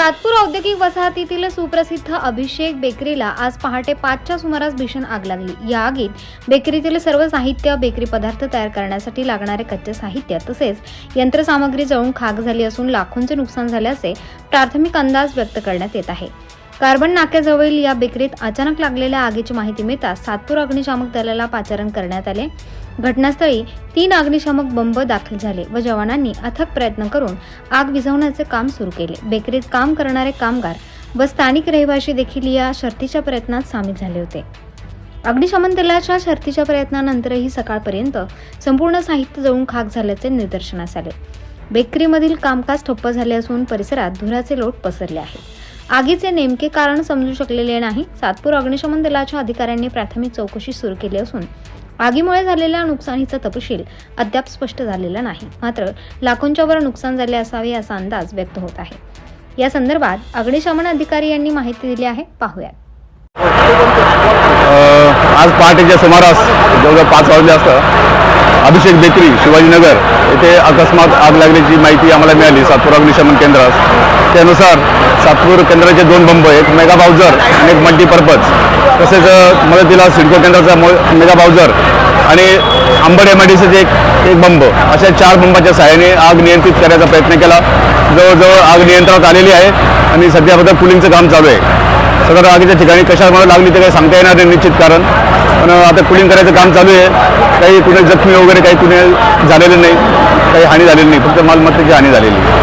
सातपूर औद्योगिक वसाहतीतील सुप्रसिद्ध अभिषेक बेकरीला आज पहाटे पाचच्या सुमारास भीषण आग लागली. या आगीत बेकरीतील सर्व साहित्य बेकरी पदार्थ तयार करण्यासाठी लागणारे कच्चे साहित्य तसेच यंत्रसामग्री जळून खाक झाली असून लाखोंचे नुकसान झाल्याचे प्राथमिक अंदाज व्यक्त करण्यात येत आहे. कार्बन नाक्याजवळील या बेकरीत अचानक लागलेल्या आगीची माहिती मिळताच सातपूर अग्निशामक दलाला पाचारण करण्यात आले. घटनास्थळी तीन अग्निशामक बंब दाखल झाले व जवानांनी अथक प्रयत्न करून आग विझवण्याचे काम सुरू केले. बेकरीत काम करणारे कामगार व स्थानिक रहिवासी देखील या शर्तीच्या प्रयत्नात सामील झाले होते. अग्निशमन दलाच्या शर्थीच्या प्रयत्नानंतरही सकाळपर्यंत संपूर्ण साहित्य जळून खाक झाल्याचे निदर्शनास आले. बेकरीमधील कामकाज ठप्प झाले असून परिसरात धुराचे लोट पसरले आहे आगीचे नेमके कारण समजू शकलेले नाही. सातपूर अग्निशमन दलाच्या अधिकाऱ्यांनी प्राथमिक चौकशी सुरू केली असून आगीमुळे झालेल्या नुकसानीचा तपशील अद्याप स्पष्ट झालेला नाही. मात्र लाखोंच्या वर नुकसान झाले असावे असा अंदाज व्यक्त होत आहे. या संदर्भात अग्निशमन अधिकारी यांनी माहिती दिली आहे. पाहूयात. आज पहाटेच्या सुमारास जवळजवळ पाच वाजले असतं अभिषेक बेकरी शिवाजीनगर. येथे अकस्मात आग लागल्याची माहिती आम्हाला मिळाली. सातपूर अग्निशमन केंद्रास त्यानुसार सातपूर केंद्राचे दोन बंब एक मेगा बाउझर आणि एक मल्टीपर्पज तसेच मदतीला सिडको केंद्राचा मेगा बाउझर आणि अंबड एम आय डी सीचे एक एक बंब. अशा चार बंबाच्या सहाय्याने आग नियंत्रित करण्याचा प्रयत्न केला. जवळजवळ आग नियंत्रणात आलेली आहे आणि सध्या फक्त कुलिंगचं काम चालू आहे. सदर आगीच्या ठिकाणी कशामुळे लागली ते काही सांगता येणार नाही निश्चित कारण. पण आता कुलिंग करायचं काम चालू आहे. काही कुणी जखमी वगैरे काही कुणी झालेलं नाही. काही हानी झालेली नाही. फक्त मालमत्तेची हानी झालेली आहे.